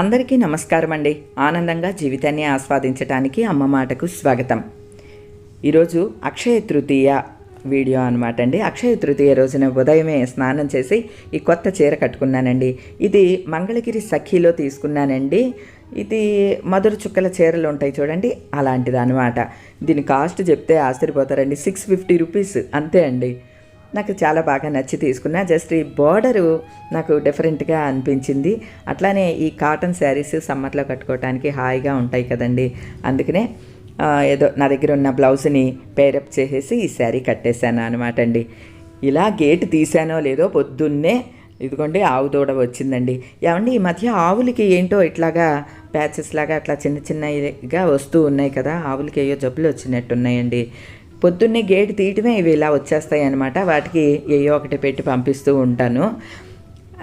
అందరికీ నమస్కారం అండి ఆనందంగా జీవితాన్ని ఆస్వాదించడానికి అమ్మ మాటకు స్వాగతం. ఈరోజు అక్షయ తృతీయ వీడియో అనమాట అండి అక్షయ తృతీయ రోజున ఉదయమే స్నానం చేసి ఈ కొత్త చీర కట్టుకున్నానండి. ఇది మంగళగిరి సఖీలో తీసుకున్నానండి. ఇది మధుర చుక్కల చీరలు ఉంటాయి చూడండి అలాంటిది అనమాట దీని కాస్ట్ చెప్తే ఆశ్చర్యపోతారండి. సిక్స్ ఫిఫ్టీ రూపీస్ అంతే అండి. నాకు చాలా బాగా నచ్చి తీసుకున్నా. జస్ట్ ఈ బార్డరు నాకు డిఫరెంట్గా అనిపించింది. అట్లానే ఈ కాటన్ శారీస్ సమ్మర్లో కట్టుకోవడానికి హాయిగా ఉంటాయి కదండి. అందుకనే ఏదో నా దగ్గర ఉన్న బ్లౌజ్ని పేరప్ చేసేసి ఈ శారీ కట్టేశాను అనమాట అండి. ఇలా గేట్ తీసానో లేదో పొద్దున్నే ఇదిగోండి ఆవు దూడ వచ్చిందండి. ఏమండి ఈ మధ్య ఆవులకి ఏంటో ఇట్లాగా ప్యాచెస్ లాగా అట్లా చిన్న చిన్నగా వస్తూ ఉన్నాయి కదా. ఆవులకి ఏయో జబ్బులు వచ్చినట్టున్నాయండి. పొద్దున్నే గేట్ తీయటమే ఇవి ఇలా వచ్చేస్తాయి అనమాట వాటికి ఏయో ఒకటి పెట్టి పంపిస్తూ ఉంటాను.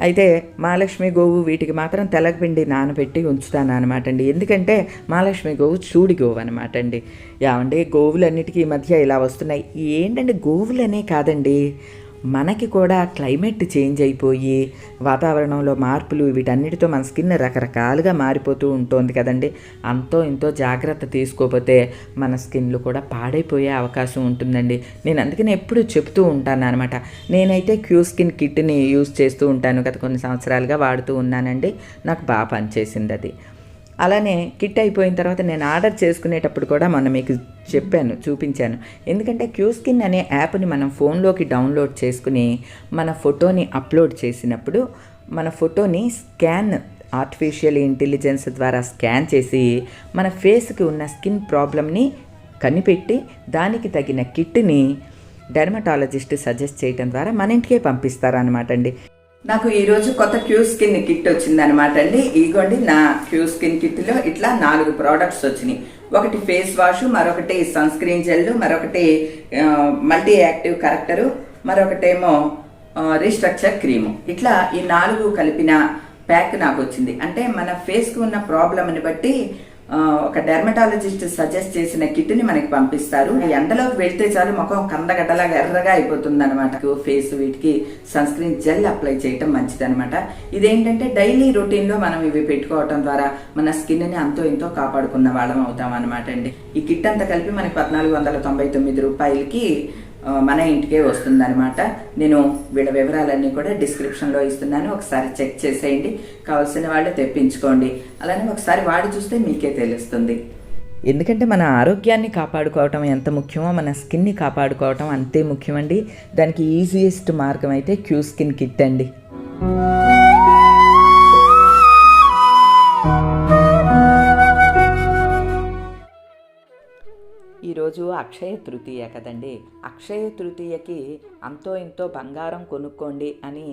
అయితే మహాలక్ష్మి గోవు వీటికి మాత్రం తెలగపిండి నానబెట్టి ఉంచుతాను అనమాట అండి. ఎందుకంటే మహాలక్ష్మి గోవు చూడి గోవు అనమాట అండి ఏమండి? గోవులన్నిటికీ ఈ మధ్య ఇలా వస్తున్నాయి. ఏంటంటే గోవులనే కాదండి? మనకి కూడా క్లైమేట్ చేంజ్ అయిపోయి వాతావరణంలో మార్పులు వీటన్నిటితో మన స్కిన్ రకరకాలుగా మారిపోతూ ఉంటుంది కదండి. అంతో ఇంతో జాగ్రత్త తీసుకోకపోతే మన స్కిన్లు కూడా పాడైపోయే అవకాశం ఉంటుందండి. నేను అందుకని ఎప్పుడు చెప్తూ ఉంటాను అనమాట నేనైతే క్యూ స్కిన్ కిట్ని యూజ్ చేస్తూ ఉంటాను గత కొన్ని సంవత్సరాలుగా వాడుతూ ఉన్నానండి. నాకు బాగా పనిచేసింది అది. అలానే కిట్ అయిపోయిన తర్వాత నేను ఆర్డర్ చేసుకునేటప్పుడు కూడా మొన్న మీకు చెప్పాను చూపించాను. ఎందుకంటే క్యూ స్కిన్ అనే యాప్ని మనం ఫోన్లోకి డౌన్లోడ్ చేసుకుని మన ఫోటోని అప్లోడ్ చేసినప్పుడు మన ఫోటోని స్కాన్ ఆర్టిఫిషియల్ ఇంటెలిజెన్స్ ద్వారా స్కాన్ చేసి మన ఫేస్కి ఉన్న స్కిన్ ప్రాబ్లమ్ని కనిపెట్టి దానికి తగిన కిట్ని డెర్మటాలజిస్ట్ సజెస్ట్ చేయడం ద్వారా మన ఇంటికే పంపిస్తారనమాట అండి. నాకు ఈరోజు కొత్త క్యూ స్కిన్ కిట్ వచ్చిందనమాట అండి. ఇగోండి నా క్యూ స్కిన్ కిట్లో ఇట్లా నాలుగు ప్రోడక్ట్స్ వచ్చినాయి. ఒకటి ఫేస్ వాష్ మరొకటి సన్ స్క్రీన్ జెల్ మరొకటి మల్టీ యాక్టివ్ కరెక్టరు మరొకటేమో రీస్ట్రక్చర్ క్రీము ఇట్లా ఈ నాలుగు కలిపిన ప్యాక్ నాకు వచ్చింది. అంటే మన ఫేస్కి ఉన్న ప్రాబ్లమ్ని బట్టి ఒక డెర్మటాలజిస్ట్ సజెస్ట్ చేసిన కిట్ని మనకి పంపిస్తారు. ఈ ఎండలోకి వెళ్తే చాలు ముఖం కందగడ్డలాగా ఎర్రగా అయిపోతుంది అనమాట ఫేస్ వీటికి సన్ స్క్రీన్ జెల్ అప్లై చేయటం మంచిది అనమాట ఇదేంటంటే డైలీ రొటీన్లో మనం ఇవి పెట్టుకోవటం ద్వారా మన స్కిన్ని అంతో ఇంతో కాపాడుకున్న వాళ్ళం అవుతాం అనమాట అండి. ఈ కిట్ అంతా కలిపి మనకి పద్నాలుగు వందల తొంభై తొమ్మిది రూపాయలకి మన ఇంటికే వస్తుందన్నమాట. నేను వీళ్ళ వివరాలన్నీ కూడా డిస్క్రిప్షన్లో ఇస్తున్నాను. ఒకసారి చెక్ చేసేయండి. కావాల్సిన వాళ్ళు తెప్పించుకోండి. అలానే ఒకసారి వాడి చూస్తే మీకే తెలుస్తుంది. ఎందుకంటే మన ఆరోగ్యాన్ని కాపాడుకోవటం ఎంత ముఖ్యమో మన స్కిన్ని కాపాడుకోవటం అంతే ముఖ్యమండి. దానికి ఈజియెస్ట్ మార్గం అయితే క్యూ స్కిన్ కిట్ అండి. ఈరోజు అక్షయ తృతీయ కదండి. అక్షయ తృతీయకి అంతో ఇంతో బంగారం కొనుక్కోండి అని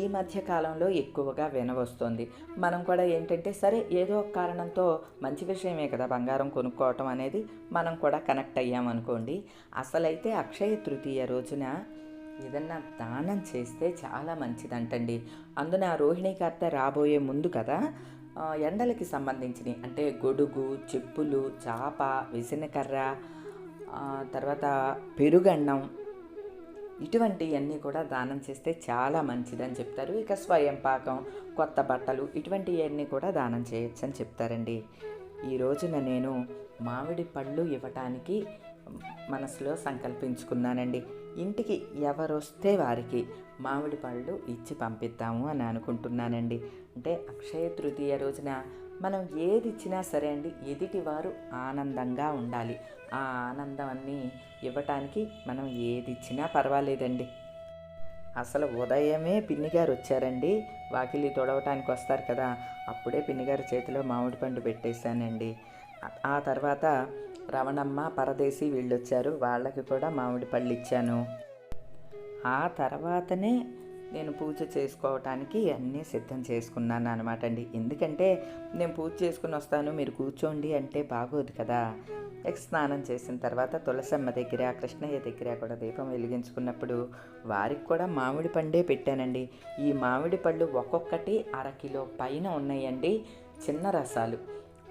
ఈ మధ్య కాలంలో ఎక్కువగా వినవస్తుంది మనం కూడా ఏంటంటే సరే ఏదో ఒక కారణంతో మంచి విషయమే కదా బంగారం కొనుక్కోవటం అనేది మనం కూడా కనెక్ట్ అయ్యామనుకోండి అసలైతే అక్షయ తృతీయ రోజున ఏదన్నా దానం చేస్తే చాలా మంచిదంటండి. అందున రోహిణి కార్తె రాబోయే ముందు కదా ఎండలకి సంబంధించినవి అంటే గొడుగు చెప్పులు చాప విసనకర్ర తర్వాత పెరుగన్నం. ఇటువంటివన్నీ కూడా దానం చేస్తే చాలా మంచిదని చెప్తారు. ఇక స్వయం పాకం కొత్త బట్టలు ఇటువంటివన్నీ కూడా దానం చేయొచ్చు అని చెప్తారండి. ఈ రోజున నేను మామిడి పళ్ళు ఇవ్వటానికి మనసులో సంకల్పించుకున్నానండి. ఇంటికి ఎవరొస్తే వారికి మామిడి పళ్ళు ఇచ్చి పంపిద్దాము అని అనుకుంటున్నానండి. అంటే అక్షయ తృతీయ రోజున మనం ఏది ఇచ్చినా సరే అండి ఎదుటివారు ఆనందంగా ఉండాలి. ఆ ఆనందాన్ని ఇవ్వటానికి మనం ఏది ఇచ్చినా పర్వాలేదండి. అసలు ఉదయమే పిన్నిగారు వచ్చారండి. వాకిలి తొడవటానికి వస్తారు కదా. అప్పుడే పిన్నిగారి చేతిలో మామిడి పండు పెట్టేశానండి. ఆ- తర్వాత రవణమ్మ పరదేశి వీళ్ళు వచ్చారు వాళ్ళకి కూడా మామిడి పళ్ళు ఇచ్చాను. ఆ తర్వాతనే నేను పూజ చేసుకోవటానికి అన్నీ సిద్ధం చేసుకున్నాను అనమాట అండి. ఎందుకంటే నేను పూజ చేసుకుని వస్తాను మీరు కూర్చోండి అంటే బాగోదు కదా. ఎక్ స్నానం చేసిన తర్వాత తులసమ్మ దగ్గర కృష్ణయ్య దగ్గర కూడా దీపం వెలిగించుకున్నప్పుడు వారికి కూడా మామిడి పండే పెట్టానండి. ఈ మామిడి పళ్ళు ఒక్కొక్కటి అరకిలో పైన ఉన్నాయండి చిన్న రసాలు.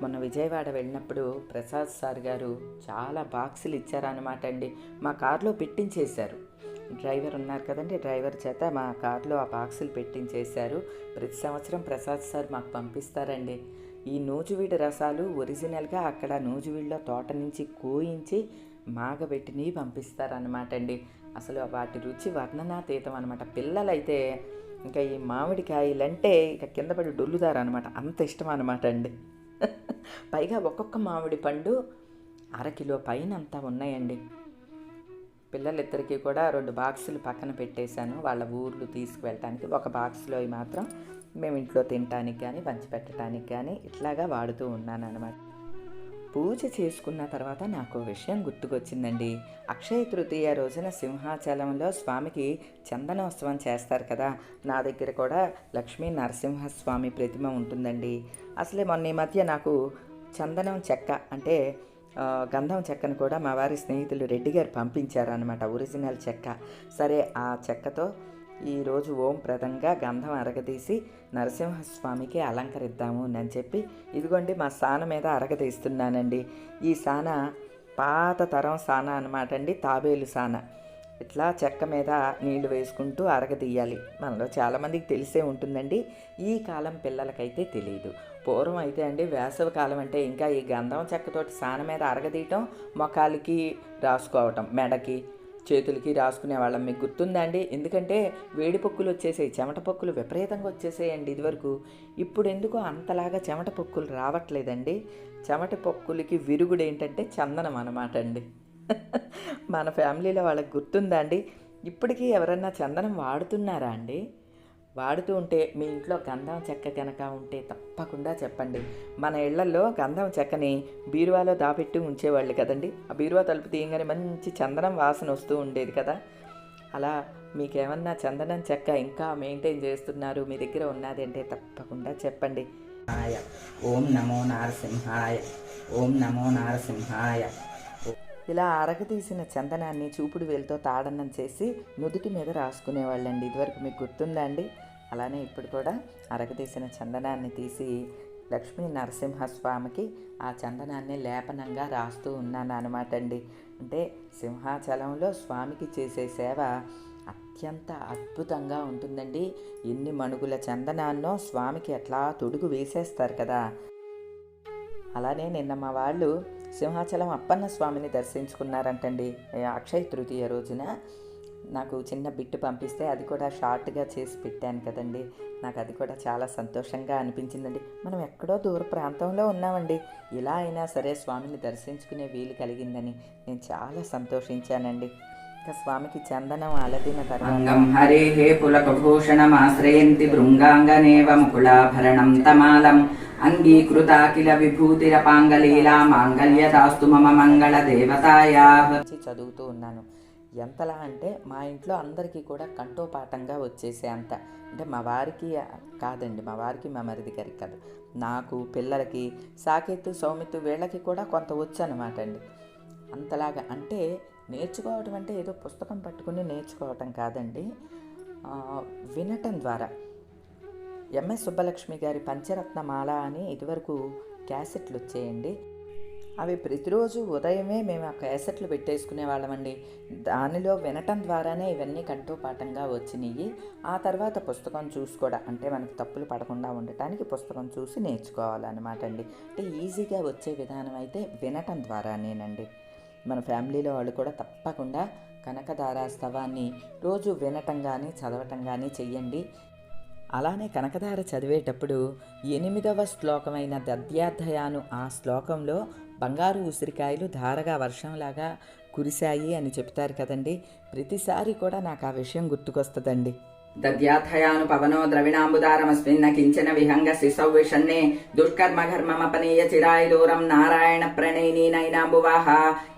మొన్న విజయవాడ వెళ్ళినప్పుడు ప్రసాద్ సార్ గారు చాలా బాక్సులు ఇచ్చారనమాట అండి. మా కారులో పెట్టించేశారు. డ్రైవర్ ఉన్నారు కదండి. డ్రైవర్ చేత మా కార్లో ఆ బాక్సులు పెట్టించేశారు. ప్రతి సంవత్సరం ప్రసాద్ సార్ మాకు పంపిస్తారండి. ఈ నూజువీడి రసాలు ఒరిజినల్గా అక్కడ నూజువీడిలో తోట నుంచి కోయించి మాగబెట్టినవి పంపిస్తారనమాట అండి అసలు వాటి రుచి వర్ణనాతీతం అనమాట పిల్లలైతే ఇంకా ఈ మామిడికాయలంటే ఇక కింద పడి డొల్లుదారు అనమాట అంత ఇష్టం అనమాట అండి పైగా ఒక్కొక్క మామిడి పండు అరకిలో పైన అంతా ఉన్నాయండి. పిల్లలిద్దరికీ కూడా రెండు బాక్సులు పక్కన పెట్టేశాను. వాళ్ళ ఊర్లు తీసుకువెళ్ళటానికి ఒక బాక్స్లో మాత్రం మేము ఇంట్లో తినటానికి కానీ పంచిపెట్టడానికి కానీ ఇట్లాగా వాడుతూ ఉన్నాను అనమాట పూజ చేసుకున్న తర్వాత నాకు విషయం గుర్తుకొచ్చిందండి. అక్షయ తృతీయ రోజున సింహాచలంలో స్వామికి చందనోత్సవం చేస్తారు కదా. నా దగ్గర కూడా లక్ష్మీ నరసింహస్వామి ప్రతిమ ఉంటుందండి. అసలే మొన్న ఈ మధ్య నాకు చందనం చెక్క అంటే గంధం చెక్కను కూడా మా వారి స్నేహితులు రెడ్డి గారు పంపించారనమాట ఒరిజినల్ చెక్క. సరే ఆ చెక్కతో ఈరోజు ఓం ప్రదంగా గంధం అరగదీసి నరసింహస్వామికి అలంకరిద్దాము అని చెప్పి ఇదిగోండి మా సాన మీద అరగదీస్తున్నానండి. ఈ సాన పాత తరం సాన అనమాట అండి తాబేలు సాన. ఇట్లా చెక్క మీద నీళ్ళు వేసుకుంటూ అరగదీయాలి మనలో చాలామందికి తెలిసే ఉంటుందండి. ఈ కాలం పిల్లలకైతే తెలియదు పూర్వం అయితే అండి వేసవి కాలం అంటే ఇంకా ఈ గంధం చెక్కతోటి సాన మీద అరగదీయటం మొఖాలకి రాసుకోవటం మెడకి చేతులకి రాసుకునే వాళ్ళం. మీకు గుర్తుందండి ఎందుకంటే వేడి పొక్కులు వచ్చేసాయి చెమట పొక్కులు విపరీతంగా వచ్చేసాయండి ఇదివరకు. ఇప్పుడు ఎందుకో అంతలాగా చెమట పొక్కులు రావట్లేదండి. చెమట పొక్కులకి విరుగుడు ఏంటంటే చందనం అనమాట అండి. మన ఫ్యామిలీలో వాళ్ళకి గుర్తుందా అండి? ఇప్పటికీ ఎవరన్నా చందనం వాడుతున్నారా అండి? వాడుతూ ఉంటే మీ ఇంట్లో గంధం చెక్క కనుక ఉంటే తప్పకుండా చెప్పండి. మన ఇళ్ళలో గంధం చెక్కని బీరువాలో దాపెట్టి ఉంచేవాళ్ళు కదండి. ఆ బీరువా తలుపు తీయగానే మంచి చందనం వాసన వస్తూ ఉండేది కదా. అలా మీకేమన్నా చందనం చెక్క ఇంకా మెయింటైన్ చేస్తున్నారు మీ దగ్గర ఉన్నది అంటే తప్పకుండా చెప్పండి. హాయ ఓం నమో నారసింహాయ. ఓం నమో నారసింహాయ. ఇలా అరగతీసిన చందనాన్ని చూపుడు వేలుతో తాడనం చేసి నుదుటి మీద రాసుకునేవాళ్ళండి. ఇదివరకు మీకు గుర్తుందా అండి? అలానే ఇప్పుడు కూడా అరగతీసిన చందనాన్ని తీసి లక్ష్మీ నరసింహస్వామికి ఆ చందనాన్ని లేపనంగా రాస్తూ ఉన్నాను అనమాట అండి. అంటే సింహాచలంలో స్వామికి చేసే సేవ అత్యంత అద్భుతంగా ఉంటుందండి. ఎన్ని మణుగుల చందనాన్నో స్వామికి అట్లా తొడుగు వేసేస్తారు కదా. అలానే నిన్న మా వాళ్ళు సింహాచలం అప్పన్న స్వామిని దర్శించుకున్నారంటండి. అక్షయ తృతీయ రోజున నాకు చిన్న బిట్టు పంపిస్తే అది కూడా షార్ట్గా చేసి పెట్టాను కదండి. నాకు అది కూడా చాలా సంతోషంగా అనిపించిందండి. మనం ఎక్కడో దూర ప్రాంతంలో ఉన్నామండి. ఇలా అయినా సరే స్వామిని దర్శించుకునే వీలు కలిగిందని నేను చాలా సంతోషించానండి. స్వామికి చందనం అలదిన తర్వాత అంగం హరేః పులకభూషణమాశ్రయంతి భృంగాంగనేవ ముకుళాభరణం తమాలం అంగీకృతాఖిల విభూతిరపాంగలీలా మాంగళ్యదాస్తు మమ మంగళ దేవతాయాః చదువుతూ ఉన్నాను। ఎంతలా అంటే మా ఇంట్లో అందరికీ కూడా కంఠోపాఠంగా వచ్చేసే అంత. అంటే మా వారికి కాదండి మా వారికి మా మరిది గారికి కాదు. నాకు పిల్లలకి సాకేతు సౌమితు వీళ్ళకి కూడా కొంత వచ్చు అనమాట అండి. అంతలాగా అంటే నేర్చుకోవటం అంటే ఏదో పుస్తకం పట్టుకుని నేర్చుకోవటం కాదండి. వినటం ద్వారా. ఎంఎస్ సుబ్బలక్ష్మి గారి పంచరత్నమాల అని ఇదివరకు క్యాసెట్లు వచ్చేయండి. అవి ప్రతిరోజు ఉదయమే మేము ఆ క్యాసెట్లు పెట్టేసుకునే వాళ్ళమండి. దానిలో వినటం ద్వారానే ఇవన్నీ కంఠోపాఠంగా వచ్చినాయి ఆ తర్వాత పుస్తకం చూసుకోవడం అంటే మనకి తప్పులు పడకుండా ఉండటానికి పుస్తకం చూసి నేర్చుకోవాలన్నమాట అండి అంటే ఈజీగా వచ్చే విధానం అయితే వినటం ద్వారానేనండి. మన ఫ్యామిలీలో వాళ్ళు కూడా తప్పకుండా కనకదారాస్తవాన్ని రోజు వినటం కానీ చదవటం కానీ చెయ్యండి. అలానే కనకధార చదివేటప్పుడు ఎనిమిదవ శ్లోకమైన దద్యాధ్యాను ఆ శ్లోకంలో బంగారు ఉసిరికాయలు ధారగా వర్షంలాగా కురిశాయి అని చెప్తారు కదండి. ప్రతిసారి కూడా నాకు ఆ విషయం గుర్తుకొస్తుందండి. దద్యాథయాను పవనో ద్రవిణాంబుదారమస్మిన్న కించన విహంగ శిశౌ విషన్నే దుష్కర్మఘర్మమపనీయ చిరాయిదూరం నారాయణ ప్రణయినీనైనాంబువాహ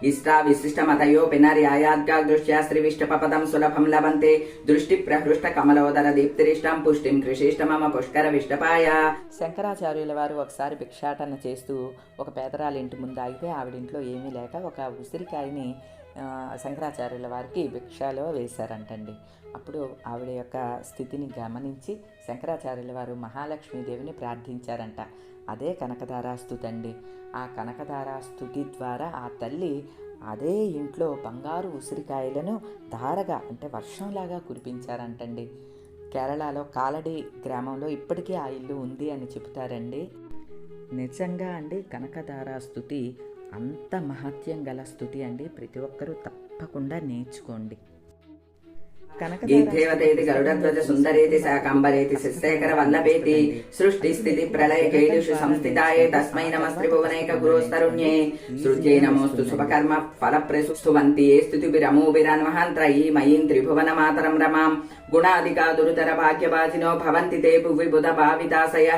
ఇష్టా విశిష్టమతయోపి నర్యాయాద్గా దృష్ట్యా శ్రీవిష్టపదం సులభం లభంతే దృష్టి ప్రహృష్ట కమలోదర దీప్తిరిష్టం పుష్టిం కృషిష్ట మమ పుష్కర విష్టపాయ శంకరాచార్యుల వారు ఒకసారి భిక్షాటన చేస్తూ ఒక పేదరాలింటి ముందు ఆగితే ఆవిడింట్లో ఏమీ లేక ఒక ఉసిరికాయని శంకరాచార్యుల వారికి భిక్షలో వేశారంటండి. అప్పుడు ఆవిడ యొక్క స్థితిని గమనించి శంకరాచార్యుల వారు మహాలక్ష్మీదేవిని ప్రార్థించారంట. అదే కనకధారా స్థుతి అండి ఆ కనకధారా స్థుతి ద్వారా ఆ తల్లి అదే ఇంట్లో బంగారు ఉసిరికాయలను ధారగా అంటే వర్షంలాగా కురిపించారంటండి. కేరళలో కాలడి గ్రామంలో ఇప్పటికీ ఆ ఇల్లు ఉంది అని చెబుతారండి. నిజంగా అండి కనకధార స్థుతి అంత మహత్యం గల స్థుతి అండి. ప్రతి ఒక్కరూ తప్పకుండా నేర్చుకోండి. గీర్ధేవతేతి గరుడధ్వజ సుందరేతి శాకంబరేతి శిశేఖర వల్లభేతి సృష్టి స్థితి ప్రళయ కేళుషు సంస్థితాయే తస్మై నమస్త్రిభువనైక గురోస్తరుణ్యే. సృజ్యే నమోస్తు శుభకర్మ ఫల ప్రసుస్తువంతి ఏ స్థుతిభిరమూభిరన్వహంత్రయీ మయీం త్రిభువన మాతరం రమాం. గుణాదికా దురుతర భాగ్యవాజినో భవంతి తే భువి బుధ భావితాశయ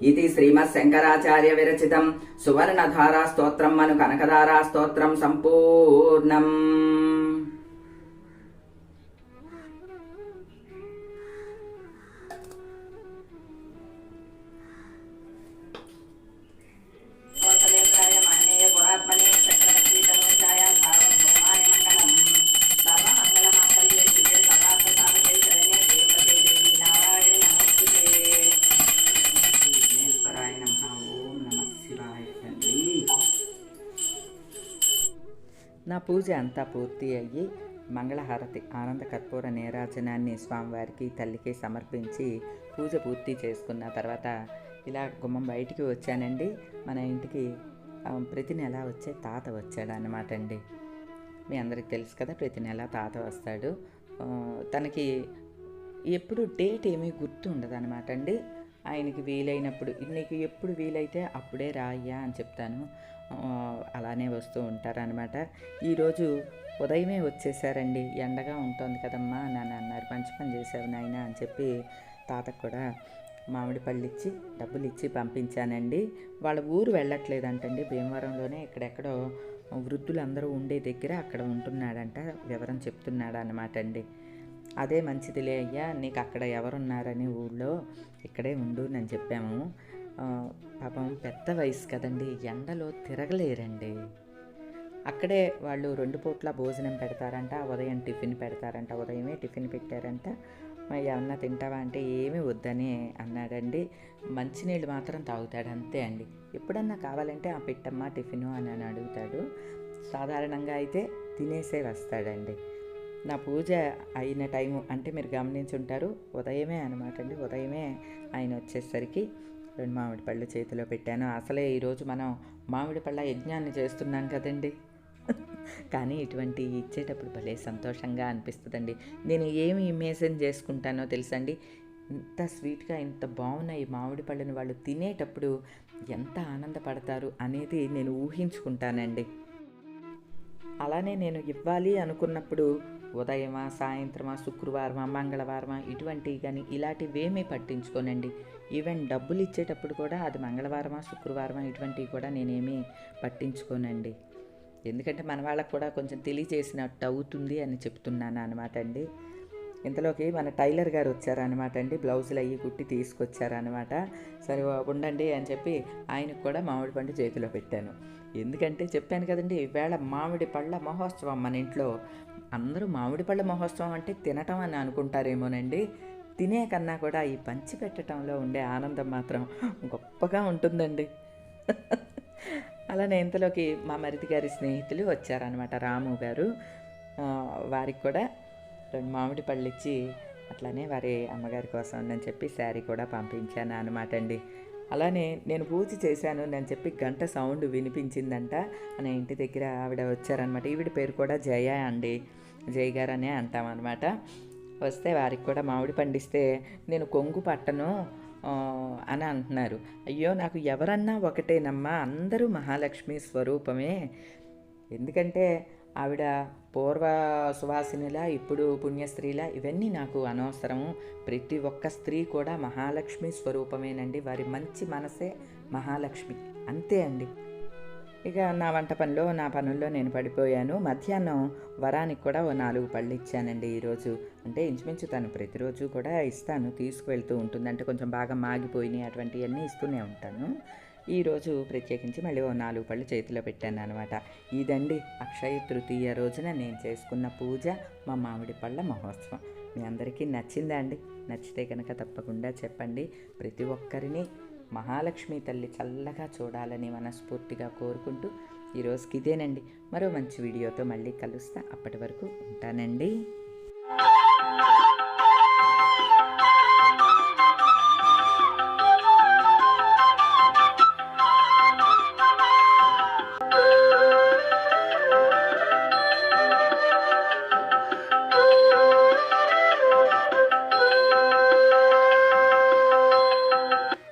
ఇది శ్రీమత్ శంకరాచార్య విరచితం సువర్ణధారా స్తోత్రం మను కనకధారా స్తోత్రం సంపూర్ణం పూజ అంతా పూర్తి అయ్యి మంగళహారతి ఆనంద కర్పూర నేరాజనాన్ని స్వామివారికి తల్లికి సమర్పించి పూజ పూర్తి చేసుకున్న తర్వాత ఇలా గుమ్మం బయటికి వచ్చానండి. మన ఇంటికి ప్రతి నెల వచ్చే తాత వచ్చాడు అనమాట అండి. మీ అందరికి తెలుసు కదా ప్రతి నెల తాత వస్తాడు. తనకి ఎప్పుడు డేట్ ఏమీ గుర్తు ఉండదు అనమాట అండి. ఆయనకి వీలైనప్పుడు నీకు ఎప్పుడు వీలైతే అప్పుడే రాయ్యా అని చెప్తాను. అలానే వస్తూ ఉంటారనమాట ఈరోజు ఉదయమే వచ్చేసారండి. ఎండగా ఉంటుంది కదమ్మా నన్ను అన్నారు. మంచి పని చేశావు నాయన అని చెప్పి తాతకు కూడా మామిడి పళ్ళు ఇచ్చి డబ్బులు ఇచ్చి పంపించానండి. వాళ్ళ ఊరు వెళ్ళట్లేదంటండి. భీమవరంలోనే ఇక్కడెక్కడో వృద్ధులందరూ ఉండే దగ్గర అక్కడ ఉంటున్నాడంట వివరం చెప్తున్నాడు అనమాట అండి అదే మంచిదిలే అయ్యా నీకు అక్కడ ఎవరున్నారని ఊళ్ళో ఇక్కడే ఉండు అని చెప్పాము. పాపం పెద్ద వయసు కదండి ఎండలో తిరగలేరండి. అక్కడే వాళ్ళు రెండు పూట్ల భోజనం పెడతారంట ఉదయం టిఫిన్ పెడతారంట ఉదయమే టిఫిన్ పెట్టారంట. మరి ఏమన్నా తింటావా అంటే ఏమీ వద్దని అన్నాడండి. మంచినీళ్ళు మాత్రం తాగుతాడు అంతే అండి. ఎప్పుడన్నా కావాలంటే ఆ పెట్టమ్మా టిఫిను అని అని అడుగుతాడు. సాధారణంగా అయితే తినేసే వస్తాడండి. నా పూజ అయిన టైము అంటే మీరు గమనించుంటారు. ఉదయమే అనమాట అండి. ఉదయమే ఆయన వచ్చేసరికి రెండు మామిడి పళ్ళు చేతిలో పెట్టాను. అసలే ఈరోజు మనం మామిడి పళ్ళ యజ్ఞాన్ని చేస్తున్నాం కదండి. కానీ ఇటువంటి ఇచ్చేటప్పుడు భలే సంతోషంగా అనిపిస్తుందండి. నేను ఏమి ఇమేజిన్ చేసుకుంటానో తెలుసండి. ఇంత స్వీట్గా ఇంత బాగున్నాయి ఈ మామిడి పళ్ళని వాళ్ళు తినేటప్పుడు ఎంత ఆనందపడతారు అనేది నేను ఊహించుకుంటానండి. అలానే నేను ఇవ్వాలి అనుకున్నప్పుడు ఉదయమా సాయంత్రమా శుక్రవారమా మంగళవారమా ఇటువంటివి కానీ ఇలాంటివేమీ పట్టించుకోనండి. ఈవెన్ డబ్బులు ఇచ్చేటప్పుడు కూడా అది మంగళవారమా శుక్రవారమా ఇటువంటివి కూడా నేనేమీ పట్టించుకోనండి. ఎందుకంటే మన వాళ్ళకు కూడా కొంచెం తెలియజేసినట్టు అవుతుంది అని చెప్తున్నాను అనమాట అండి. ఇంతలోకి మన టైలర్ గారు వచ్చారనమాట అండి. బ్లౌజులు అయ్యి కుట్టి తీసుకొచ్చారనమాట సరే ఉండండి అని చెప్పి ఆయనకు కూడా మామిడి పండు చేతిలో పెట్టాను. ఎందుకంటే చెప్పాను కదండి ఈవేళ మామిడి పళ్ళ మహోత్సవం మన ఇంట్లో. అందరూ మామిడి పళ్ళ మహోత్సవం అంటే తినటం అని అనుకుంటారేమోనండి. తినే కన్నా కూడా ఈ పంచి పెట్టడంలో ఉండే ఆనందం మాత్రం గొప్పగా ఉంటుందండి. అలానే ఇంతలోకి మా మరిది గారి స్నేహితులు వచ్చారనమాట రాము గారు. వారికి కూడా రెండు మామిడి పళ్ళు ఇచ్చి అట్లానే వారి అమ్మగారి కోసం అని చెప్పి శారీ కూడా పంపించాను అనమాట అండి. అలానే నేను పూజ చేశాను అని చెప్పి గంట సౌండ్ వినిపించిందంట. మన ఇంటి దగ్గర ఆవిడ వచ్చారనమాట ఈవిడ పేరు కూడా జయ అండి. జయ గారు అనే అంటామన్నమాట. వస్తే వారికి కూడా మామిడి పండిస్తే నేను కొంగు పట్టను అని అంటున్నారు. అయ్యో నాకు ఎవరన్నా ఒకటేనమ్మా అందరూ మహాలక్ష్మి స్వరూపమే. ఎందుకంటే ఆవిడ పూర్వ సువాసినిలా ఇప్పుడు పుణ్యస్త్రీలా ఇవన్నీ నాకు అనవసరము. ప్రతి ఒక్క స్త్రీ కూడా మహాలక్ష్మి స్వరూపమేనండి. వారి మంచి మనసే మహాలక్ష్మి. అంతే అండి. ఇక నా వంట పనిలో నా పనుల్లో నేను పడిపోయాను. మధ్యాహ్నం వరానికి కూడా ఓ నాలుగు పళ్ళు ఇచ్చానండి ఈరోజు. అంటే ఇంచుమించు తను ప్రతిరోజు కూడా ఇస్తాను. తీసుకువెళ్తూ ఉంటుంది అంటే కొంచెం బాగా మాగిపోయినాయి. అటువంటివన్నీ ఇస్తూనే ఉంటాను. ఈరోజు ప్రత్యేకించి మళ్ళీ ఓ నాలుగు పళ్ళు చేతిలో పెట్టాను అనమాట ఇదండి అక్షయ తృతీయ రోజున నేను చేసుకున్న పూజ మా మామిడి పళ్ళ మహోత్సవం. మీ అందరికీ నచ్చిందా అండి? నచ్చితే కనుక తప్పకుండా చెప్పండి. ప్రతి ఒక్కరిని మహాలక్ష్మి తల్లి చల్లగా చూడాలని మనస్ఫూర్తిగా కోరుకుంటూ ఈరోజుకి ఇదేనండి. మరో మంచి వీడియోతో మళ్ళీ కలుస్తా. అప్పటి వరకు ఉంటానండి.